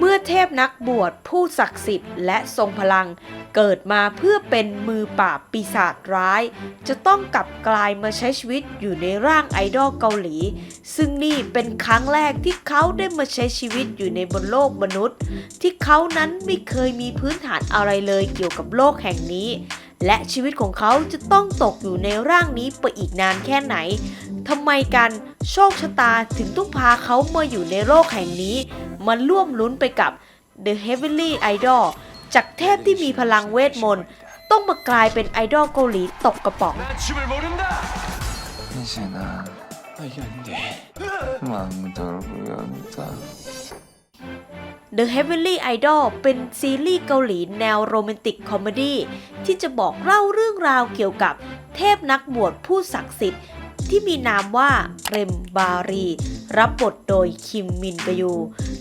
เมื่อเทพนักบวชผู้ศักดิ์สิทธิ์และทรงพลัง เกิดมาเพื่อเป็นมือปราบปีศาจร้าย จะต้องกลับกลายมาใช้ชีวิตอยู่ในร่างไอดอลเกาหลี ซึ่งนี่เป็นครั้งแรกที่เขาได้มาใช้ชีวิตอยู่ในบนโลกมนุษย์ ที่เขานั้นไม่เคยมีพื้นฐานอะไรเลยเกี่ยวกับโลกแห่งนี้ และชีวิตของเขาจะต้องตกอยู่ในร่างนี้ไปอีกนานแค่ไหนทำไมกันโชคชะตาถึงต้องพาเขามาอยู่ในโลกแห่งนี้ มาร่วมลุ้นไปกับ The Heavenly Idol จากเทพที่มีพลังเวทมนต์ ต้องมากลายเป็นไอดอลเกาหลีตกกระป๋อง 난 춤을 모른다. 이제는 아 이게 아닌데. 망돌구연다 The Heavenly Idol เป็นซีรีส์เกาหลีแนวโรแมนติกคอมเมดี้ที่จะบอกเล่าเรื่องราวเกี่ยวกับเทพนักบวชผู้ศักดิ์สิทธิ์ ที่มีนามว่าเรมบารี รับบทโดยคิมมินกยู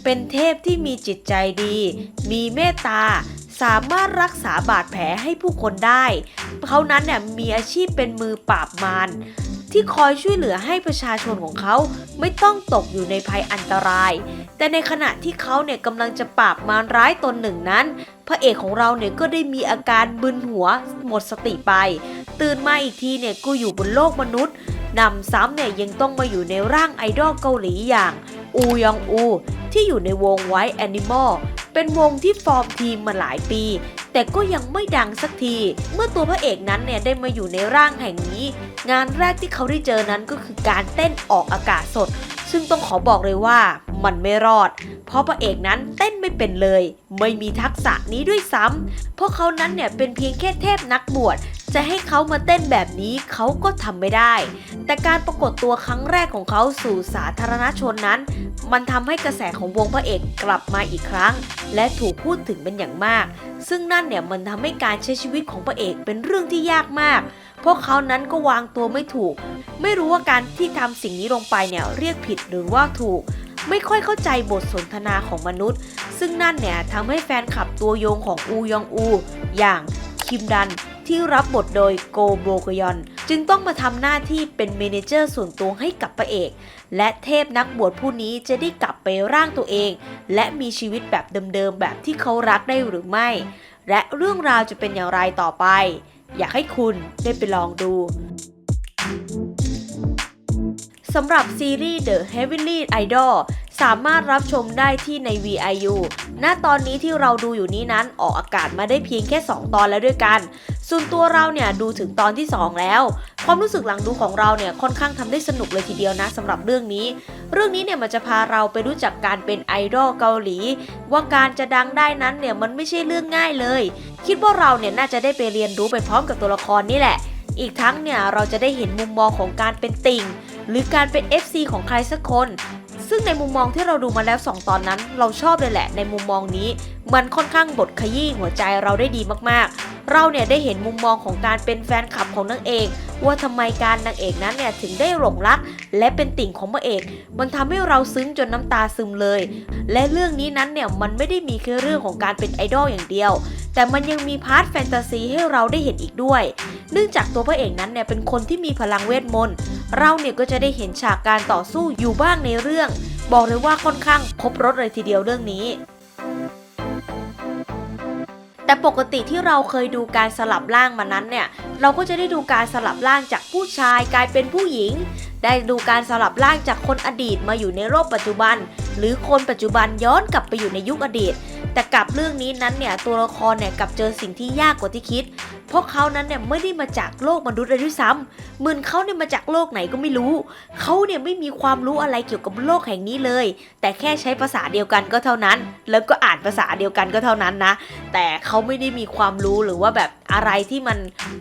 เป็นเทพที่มีจิตใจดี มีเมตตา สามารถรักษาบาดแผลให้ผู้คนได้ เขานั้นเนี่ยมีอาชีพเป็นมือปราบมารที่คอยช่วยเหลือให้ประชาชนของเขาไม่ต้องตกอยู่ในภัยอันตราย แต่ในขณะที่เขาเนี่ยกำลังจะปราบมารร้ายตนหนึ่งนั้น พระเอกของเราเนี่ยก็ได้มีอาการบึนหัวหมดสติไป ตื่นมาอีกทีเนี่ยก็อยู่บนโลกมนุษย์นำซ้ำเนี่ยยังต้องมาอยู่ในร่างไอดอลเกาหลีอย่าง อูยองอู ที่อยู่ในวงไว t ์แอนิมอลเป็นวงที่ฟอร์มทีมมาหลายปี แต่ก็ยังไม่ดังสักที เมื่อตัวพระเอกนั้นเนี่ยได้มาอยู่ในร่างแห่งนี้ งานแรกที่เขาได้เจอนั้นก็คือการเต้นออกอากาศสด ซึ่งต้องขอบอกเลยว่ามันไม่รอด เพราะพระเอกนั้นเต้นไม่เป็นเลย ไม่มีทักษะนี้ด้วยซ้ำเพราะเขานั้นเนี่ยเป็นเพียงแค่เทพนักบวชจะให้เขามาเต้นแบบนี้เขาก็ทำไม่ได้ แต่การปรากฏตัวครั้งแรกของเขาสู่สาธารณชนนั้น มันทำให้กระแสของวงพระเอกกลับมาอีกครั้ง และถูกพูดถึงเป็นอย่างมาก ซึ่งนั่นเนี่ยมันทำให้การใช้ชีวิตของพระเอกเป็นเรื่องที่ยากมาก เพราะเขานั้นก็วางตัวไม่ถูก ไม่รู้ว่าการที่ทำสิ่งนี้ลงไปเนี่ยเรียกผิดหรือว่าถูกไม่ค่อยเข้าใจบทสนทนาของมนุษย์ ซึ่งนั่นเนี่ยทำให้แฟนคลับตัวยงของอูยองอู อย่างคิมดัน ที่รับบทโดยโกโบกยอน จึงต้องมาทำหน้าที่เป็นเมนเจอร์ส่วนตัวให้กับพระเอก และเทพนักบวชผู้นี้จะได้กลับไปร่างตัวเอง และมีชีวิตแบบเดิมๆแบบที่เขารักได้หรือไม่ และเรื่องราวจะเป็นอย่างไรต่อไป อยากให้คุณได้ไปลองดูสำหรับซีรีส์ The Heavenly Idol สามารถรับชมได้ที่ใน VIU ณ ตอนนี้ที่เราดูอยู่นี้นั้นออกอากาศมาได้เพียงแค่ 2 ตอนแล้วด้วยกัน ส่วนตัวเราเนี่ยดูถึงตอนที่ 2 แล้ว ความรู้สึกหลังดูของเราเนี่ยค่อนข้างทำได้สนุกเลยทีเดียวนะสำหรับเรื่องนี้ เรื่องนี้เนี่ยมันจะพาเราไปรู้จักการเป็นไอดอลเกาหลี ว่าการจะดังได้นั้นเนี่ยมันไม่ใช่เรื่องง่ายเลย คิดว่าเราเนี่ยน่าจะได้ไปเรียนรู้ไปพร้อมกับตัวละครนี่แหละ อีกทั้งเนี่ยเราจะได้เห็นมุมมองของการเป็นติ่งหรือการเป็น FC ของใครสักคน ซึ่งในมุมมองที่เราดูมาแล้ว 2 ตอนนั้น เราชอบเลยแหละ ในมุมมองนี้ มันค่อนข้างบทขยี้หัวใจเราได้ดีมากๆ เราเนี่ยได้เห็นมุมมองของการเป็นแฟนคลับของนางเอกว่าทำไมการนางเอกนั้นเนี่ยถึงได้หลงรัก และเป็นติ่งของพระเอก มันทำให้เราซึ้งจนน้ำตาซึมเลย และเรื่องนี้นั้นเนี่ยมันไม่ได้มีแค่เรื่องของการเป็นไอดอลอย่างเดียว แต่มันยังมีพาร์ทแฟนตาซีให้เราได้เห็นอีกด้วย เนื่องจากตัวพระเอกนั้นเนี่ยเป็นคนที่มีพลังเวทมนต์เราเนี่ยก็จะได้เห็นฉากการต่อสู้อยู่บ้างในเรื่อง บอกเลยว่าค่อนข้างครบรถเลยทีเดียวเรื่องนี้แต่ปกติที่เราเคยดูการสลับร่างมานั้นเนี่ย เราก็จะได้ดูการสลับร่างจากผู้ชายกลายเป็นผู้หญิง ได้ดูการสลับร่างจากคนอดีตมาอยู่ในโลกปัจจุบัน หรือคนปัจจุบันย้อนกลับไปอยู่ในยุคอดีต แต่กับเรื่องนี้นั้นเนี่ยตัวละครเนี่ยกลับเจอสิ่งที่ยากกว่าที่คิด เพราะเขานั้นเนี่ยไม่ได้มาจากโลกมนุษย์เลยด้วยซ้ำเหมือนเขาเนี่ยมาจากโลกไหนก็ไม่รู้ เขาเนี่ยไม่มีความรู้อะไรเกี่ยวกับโลกแห่งนี้เลย แต่แค่ใช้ภาษาเดียวกันก็เท่านั้น แล้วก็อ่านภาษาเดียวกันก็เท่านั้นนะ แต่เขาไม่ได้มีความรู้หรือว่าแบบอะไรที่มัน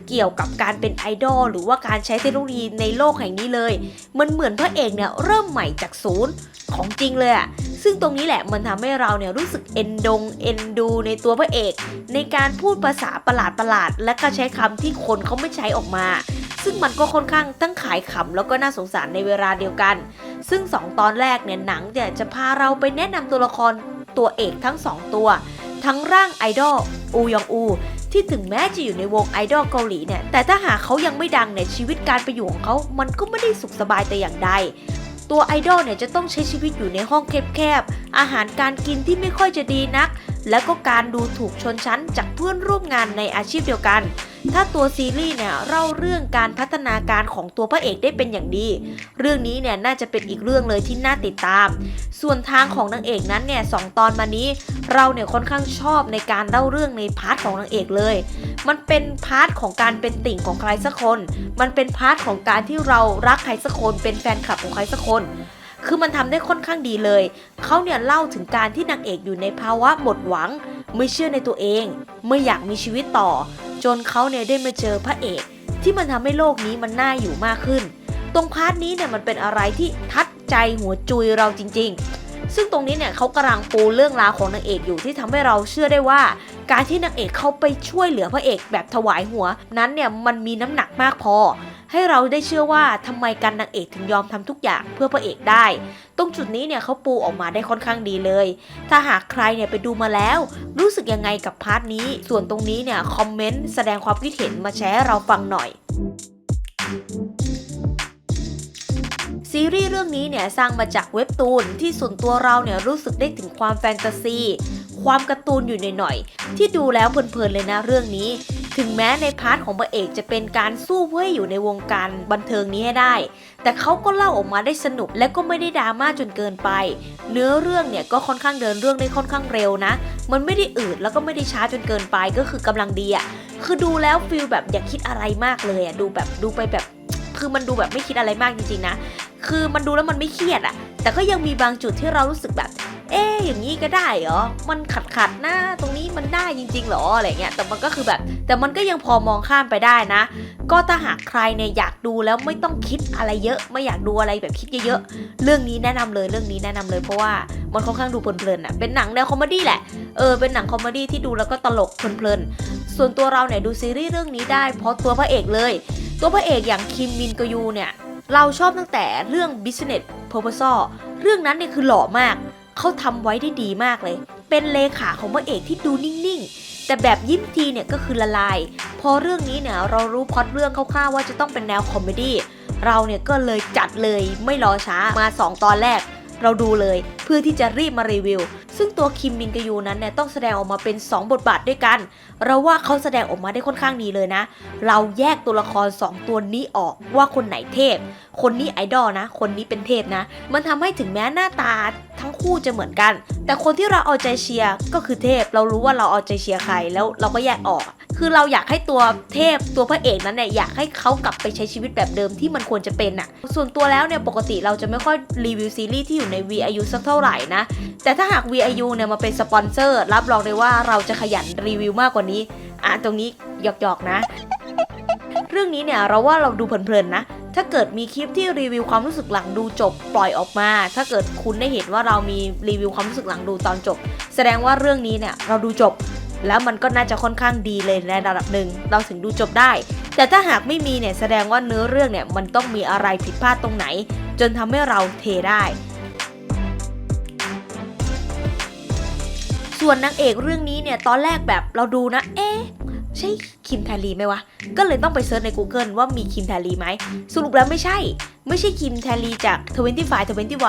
เกี่ยวกับการเป็นไอดอลหรือว่าการใช้เทคโนโลยีในโลกแห่งนี้เลย มันเหมือนพระเอกเนี่ยเริ่มใหม่จากศูนย์ของจริงเลยอะ ซึ่งตรงนี้แหละมันทำให้เราเนี่ยรู้สึกเอ็นดงเอ็นดูในตัวพระเอก ในการพูดภาษาประหลาดประหลาดและก็ใช้คำที่คนเขาไม่ใช้ออกมา ซึ่งมันก็ค่อนข้างทั้งขายขำแล้วก็น่าสงสารในเวลาเดียวกัน ซึ่ง 2 ตอนแรกเนี่ยหนังเนี่ยจะพาเราไปแนะนำตัวละครตัวเอกทั้ง 2 ตัว ทั้งร่างไอดอลอูยองอูที่ถึงแม้จะอยู่ในวงไอดอลเกาหลีเนี่ยแต่ถ้าหากเขายังไม่ดังเนี่ยชีวิตการไปอยู่ของเขามันก็ไม่ได้สุขสบายแต่อย่างใด ตัวไอดอลเนี่ยจะต้องใช้ชีวิตอยู่ในห้องแคบๆ อาหารการกินที่ไม่ค่อยจะดีนัก แล้วก็การดูถูกชนชั้นจากเพื่อนร่วมงานในอาชีพเดียวกัน ถ้าตัวซีรีส์เนี่ยเล่าเรื่องการพัฒนาการของตัวพระเอกได้เป็นอย่างดี เรื่องนี้เนี่ยน่าจะเป็นอีกเรื่องเลยที่น่าติดตาม ส่วนทางของนางเอกนั้นเนี่ยสองตอนมานี้ เราเนี่ยค่อนข้างชอบในการเล่าเรื่องในพาร์ทของนางเอกเลย มันเป็นพาร์ทของการเป็นติ่งของใครสักคน มันเป็นพาร์ทของการที่เรารักใครสักคน เป็นแฟนคลับของใครสักคน คือมันทำได้ค่อนข้างดีเลย เขาเนี่ยเล่าถึงการที่นางเอกอยู่ในภาวะหมดหวัง ไม่เชื่อในตัวเอง ไม่อยากมีชีวิตต่อ จนเขาเนี่ยได้มาเจอพระเอก ที่มันทำให้โลกนี้มันน่าอยู่มากขึ้น ตรงพาร์ทนี้เนี่ยมันเป็นอะไรที่ทัดใจหัวจุยเราจริง ๆซึ่งตรงนี้เนี่ยเขากำลังปูเรื่องราวของนางเอกอยู่ที่ทำให้เราเชื่อได้ว่า การที่นางเอกเข้าไปช่วยเหลือพระเอกแบบถวายหัว นั้นเนี่ยมันมีน้ำหนักมากพอ ให้เราได้เชื่อว่าทำไมกันนางเอกถึงยอมทำทุกอย่างเพื่อพระเอกได้ ตรงจุดนี้เนี่ยเขาปูออกมาได้ค่อนข้างดีเลย ถ้าหากใครเนี่ยไปดูมาแล้ว รู้สึกยังไงกับพาร์ทนี้ ส่วนตรงนี้เนี่ยคอมเมนต์แสดงความคิดเห็นมาแชร์ให้เราฟังหน่อยซีรีส์เรื่องนี้เนี่ยสร้างมาจากเว็บตูนที่ส่วนตัวเราเนี่ยรู้สึกได้ถึงความแฟนตาซี ความการ์ตูนอยู่หน่อยๆ ที่ดูแล้วเพลินๆเลยนะเรื่องนี้ ถึงแม้ในพาร์ทของพระเอกจะเป็นการสู้เพื่อให้อยู่ในวงการบันเทิงนี้ให้ได้ แต่เขาก็เล่าออกมาได้สนุกและก็ไม่ได้ดราม่าจนเกินไป เนื้อเรื่องเนี่ยก็ค่อนข้างเดินเรื่องได้ค่อนข้างเร็วนะ มันไม่ได้อืดแล้วก็ไม่ได้ช้าจนเกินไปก็คือกำลังดีอะคือดูแล้วฟีลแบบอย่าคิดอะไรมากเลยอะดูแบบดูไปแบบ คือมันดูแบบไม่คิดอะไรมากจริงๆนะ คือมันดูแล้วมันไม่เครียดอะแต่ก็ยังมีบางจุดที่เรารู้สึกแบบ เอ๊อย่างนี้ก็ได้เหรอ มันขัดขัดๆนะตรงนี้มันได้จริงๆเหรออะไรเงี้ย แต่มันก็คือแบบ แต่มันก็ยังพอมองข้ามไปได้นะ ก็ถ้าหากใครเนี่ยอยากดูแล้วไม่ต้องคิดอะไรเยอะ ไม่อยากดูอะไรแบบคิดเยอะๆ เรื่องนี้แนะนำเลยเรื่องนี้แนะนำเลยเพราะว่ามันค่อนข้างดูเพลินๆอะเป็นหนังแนวคอมเมดี้แหละ เออ เป็นหนังคอมเมดี้ที่ดูแล้วก็ตลกเพลินๆ ส่วนตัวเราเนี่ยดูซีรีส์เรื่องนี้ได้เพราะตัวพระเอกเลย ตัวพระเอกอย่างคิมมินกยูเนี่ย เราชอบตั้งแต่เรื่อง Business Proposal เรื่องนั้นเนี่ยคือหล่อมาก เขาทำไว้ได้ดีมากเลย เป็นเลขาของพระเอกที่ดูนิ่งๆ แต่แบบยิ้มทีเนี่ยก็คือละลาย พอเรื่องนี้เนี่ยเรารู้พอดเรื่องคร่าวๆว่าจะต้องเป็นแนวคอมเมดี้เราเนี่ยก็เลยจัดเลยไม่รอช้ามา 2 ตอนแรก เราดูเลยเพื่อที่จะรีบมารีวิว ซึ่งตัวคิมมินกยูนั้นเนี่ยต้องแสดงออกมาเป็น 2 บทบาทด้วยกัน เราว่าเขาแสดงออกมาได้ค่อนข้างดีเลยนะ เราแยกตัวละคร 2 ตัวนี้ออกว่าคนไหนเทพ คนนี้ไอดอลนะ คนนี้เป็นเทพนะ มันทำให้ถึงแม้หน้าตาทั้งคู่จะเหมือนกัน แต่คนที่เราเอาใจเชียร์ก็คือเทพ เรารู้ว่าเราเอาใจเชียร์ใครแล้วเราก็แยกออก คือเราอยากให้ตัวเทพตัวพระเอกนั้นเนี่ยอยากให้เขากลับไปใช้ชีวิตแบบเดิมที่มันควรจะเป็นน่ะส่วนตัวแล้วเนี่ยปกติเราจะไม่ค่อยรีวิวซีรีส์ที่อยู่ใน VIU สักเท่าไหร่นะ แต่ถ้าหาก VIU เนี่ยมาเป็นสปอนเซอร์ รับรองเลยว่าเราจะขยันรีวิวมากกว่านี้ อะตรงนี้หยอกๆนะ เรื่องนี้เนี่ยเราว่าเราดูเพลินๆนะ ถ้าเกิดมีคลิปที่รีวิวความรู้สึกหลังดูจบปล่อยออกมา ถ้าเกิดคุณได้เห็นว่าเรามีรีวิวความรู้สึกหลังดูตอนจบ แสดงว่าเรื่องนี้เนี่ยเราดูจบ แล้วมันก็น่าจะค่อนข้างดีเลยในระดับหนึ่งเราถึงดูจบได้ แต่ถ้าหากไม่มีเนี่ยแสดงว่าเนื้อเรื่องเนี่ยมันต้องมีอะไรผิดพลาดตรงไหน จนทำให้เราเทได้ ส่วนนางเอกเรื่องนี้เนี่ยตอนแรกแบบเราดูนะ เอ๊ะใช่คิมแทลีไหมวะ ก็เลยต้องไปเซิร์ชใน Google ว่ามีคิมแทลีไหม สรุปแล้วไม่ใช่ ไม่ใช่คิมแทลีจาก 25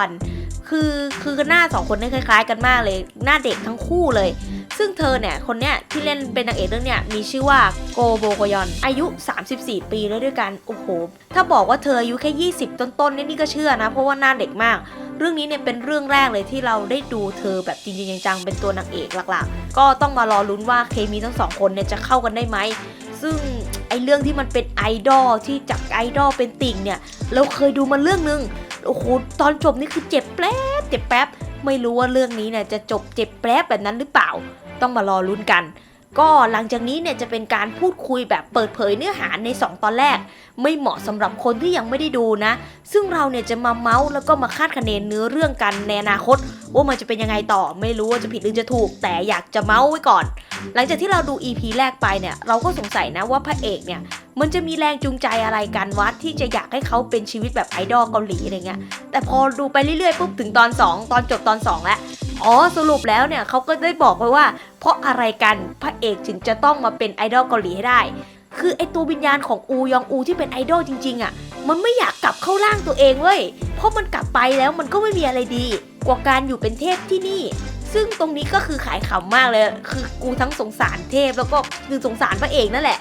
21 คือคือหน้าสองคนนี่คล้าย ๆ กันมากเลย หน้าเด็กทั้งคู่เลย ซึ่งเธอเนี่ยคนเนี้ยที่เล่นเป็นนางเอกเรื่องเนี้ยมีชื่อว่าโกโบโกยอนอายุ 34 ปีแล้วด้วยกันโอ้โหถ้าบอกว่าเธออายุแค่ 20 ต้นๆนี่นี่ก็เชื่อนะ เพราะว่าหน้าเด็กมากเรื่องนี้เนี่ยเป็นเรื่องแรกเลยที่เราได้ดูเธอแบบจริงๆจังๆเป็นตัวนางเอกหลักๆ ก็ต้องมารอลุ้นว่าเคมีทั้งสองคนเนี่ยจะเข้ากันได้ไหม ซึ่งไอเรื่องที่มันเป็นไอดอลที่จากไอดอลเป็นติ่งเนี่ย เราเคยดูมาเรื่องนึง โอ้โห ตอนจบนี่คือเจ็บแป๊บ เจ็บแป๊บ ไม่รู้ว่าเรื่องนี้เนี่ยจะจบเจ็บแป๊บแบบนั้นหรือเปล่า ต้องมารอลุ้นกัน ก็หลังจากนี้เนี่ยจะเป็นการพูดคุยแบบเปิดเผยเนื้อหาใน 2 ตอนแรก ไม่เหมาะสำหรับคนที่ยังไม่ได้ดูนะ ซึ่งเราเนี่ยจะมาเมาส์แล้วก็มาคาดคะเนเนื้อเรื่องกันในอนาคต ว่ามันจะเป็นยังไงต่อไม่รู้ว่าจะผิดหรือจะถูก แต่อยากจะเมาส์ไว้ก่อน หลังจากที่เราดู EP แรกไปเนี่ยเราก็สงสัยนะว่าพระเอกเนี่ยมันจะมีแรงจูงใจอะไรกันวะที่จะอยากให้เขาเป็นชีวิตแบบไอดอลเกาหลีอะไรเงี้ย แต่พอดูไปเรื่อยๆปุ๊บถึงตอน 2 ตอนจบตอน 2 แล้ว อ๋อสรุปแล้วเนี่ยเขาก็ได้บอกไว้ว่า เพราะอะไรกันพระเอกถึงจะต้องมาเป็นไอดอลเกาหลีให้ได้ คือไอตัววิญญาณของอูยองอูที่เป็นไอดอลจริง ๆอะ่ะ มันไม่อยากกลับเข้าร่างตัวเองเว้ยเพราะมันกลับไปแล้วมันก็ไม่มีอะไรดี กว่าการอยู่เป็นเทพที่นี่ ซึ่งตรงนี้ก็คือขายขำมากเลย คือกูทั้งสงสารเทพแล้วก็คือสงสารพระเอกนั่นแหละ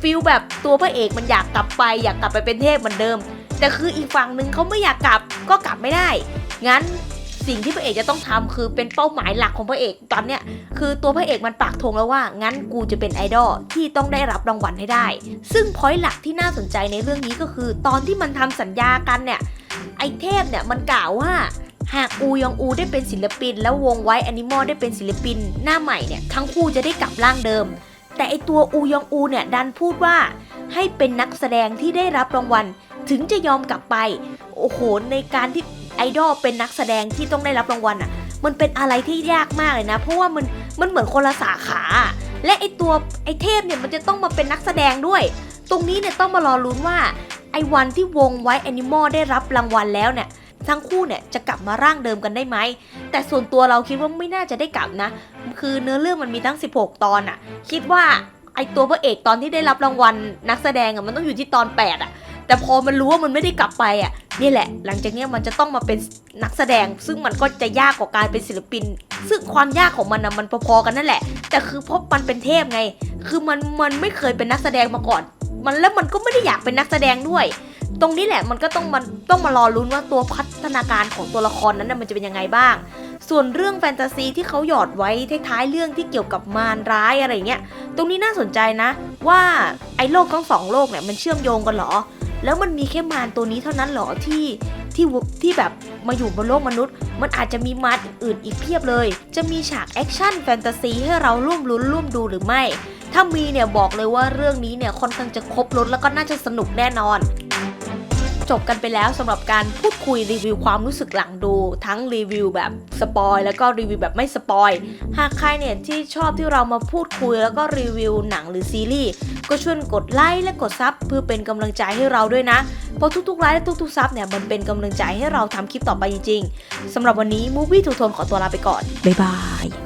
ฟีลแบบตัวพระเอกมันอยากกลับไป อยากกลับไปเป็นเทพเหมือนเดิม แต่คืออีกฝั่งหนึ่งเขาไม่อยากกลับก็กลับไม่ได้ งั้น สิ่งที่พระเอกจะต้องทำคือเป็นเป้าหมายหลักของพระเอกตอนเนี้ยคือตัวพระเอกมันปักธงแล้วว่า งั้นกูจะเป็นไอดอลที่ต้องได้รับรางวัลให้ได้ ซึ่งพอยต์หลักที่น่าสนใจในเรื่องนี้ก็คือ ตอนที่มันทำสัญญากันเนี่ยไอเทพเนี่ยมันกล่าวว่าหากอูยองอูได้เป็นศิลปิน แล้ววงไวแอนิมอลได้เป็นศิลปิน หน้าใหม่เนี่ยทั้งคู่จะได้กลับร่างเดิม แต่ไอตัวอูยองอูเนี่ยดันพูดว่า ให้เป็นนักแสดงที่ได้รับรางวัล ถึงจะยอมกลับไป โอ้โหในการที่ ไอดอลเป็นนักแสดงที่ต้องได้รับรางวัลอะ มันเป็นอะไรที่ยากมากเลยนะ เพราะว่ามันมันเหมือนคนละสาขา และไอตัวไอเทพเนี่ยมันจะต้องมาเป็นนักแสดงด้วย ตรงนี้เนี่ยต้องมารอลุ้นว่าไอวันที่วงไว้แอนิมอลได้รับรางวัลแล้วเนี่ยทั้งคู่เนี่ยจะกลับมาร่างเดิมกันได้ไหม แต่ส่วนตัวเราคิดว่าไม่น่าจะได้กลับนะ คือเนื้อเรื่องมันมีทั้ง 16 ตอนอะคิดว่าไอตัวพระเอกตอนที่ได้รับรางวัลนักแสดงอะมันต้องอยู่ที่ตอน 8อะแต่พอมันรู้ว่ามันไม่ได้กลับไปอะ นี่แหละ หลังจากนี้มันจะต้องมาเป็นนักแสดง ซึ่งมันก็จะยากกว่าการเป็นศิลปิน ซึ่งความยากของมันนะมันพอๆกันนั่นแหละ แต่คือเพราะมันเป็นเทพไง คือมันมันไม่เคยเป็นนักแสดงมาก่อน มันแล้วมันก็ไม่ได้อยากเป็นนักแสดงด้วย ตรงนี้แหละมันก็ต้องมันต้องมารอลุ้นว่าตัวพัฒนาการของตัวละครนั้นนะมันจะเป็นยังไงบ้าง ส่วนเรื่องแฟนตาซีที่เขาหยอดไว้ท้ายๆเรื่องที่เกี่ยวกับมารร้ายอะไรเงี้ย ตรงนี้น่าสนใจนะ ว่าไอ้โลกทั้งสองโลกเนี่ยมันเชื่อมโยงกันหรอ แล้วมันมีแค่มารตัวนี้เท่านั้นเหรอที่ที่ที่แบบมาอยู่บนโลกมนุษย์ มันอาจจะมีมารอื่นอีกเพียบเลย จะมีฉากแอคชั่นแฟนตาซีให้เราร่วมลุ้นร่วมดูหรือไม่ ถ้ามีเนี่ยบอกเลยว่าเรื่องนี้เนี่ยค่อนข้างจะครบรถแล้วก็น่าจะสนุกแน่นอน จบกันไปแล้วสำหรับการพูดคุยรีวิวความรู้สึกหลังดู ทั้งรีวิวแบบสปอยแล้วก็รีวิวแบบไม่สปอยหากใครเนี่ยที่ชอบที่เรามาพูดคุยแล้วก็รีวิวหนังหรือซีรีส์ก็ช่วยกดไลค์และกดซับเพื่อเป็นกำลังใจให้เราด้วยนะเพราะทุกๆไลค์และทุกๆซับเนี่ยมันเป็นกำลังใจให้เราทำคลิปต่อไปจริงๆสำหรับวันนี้มูฟี่ทูโทนขอตัวลาไปก่อนบ๊ายบาย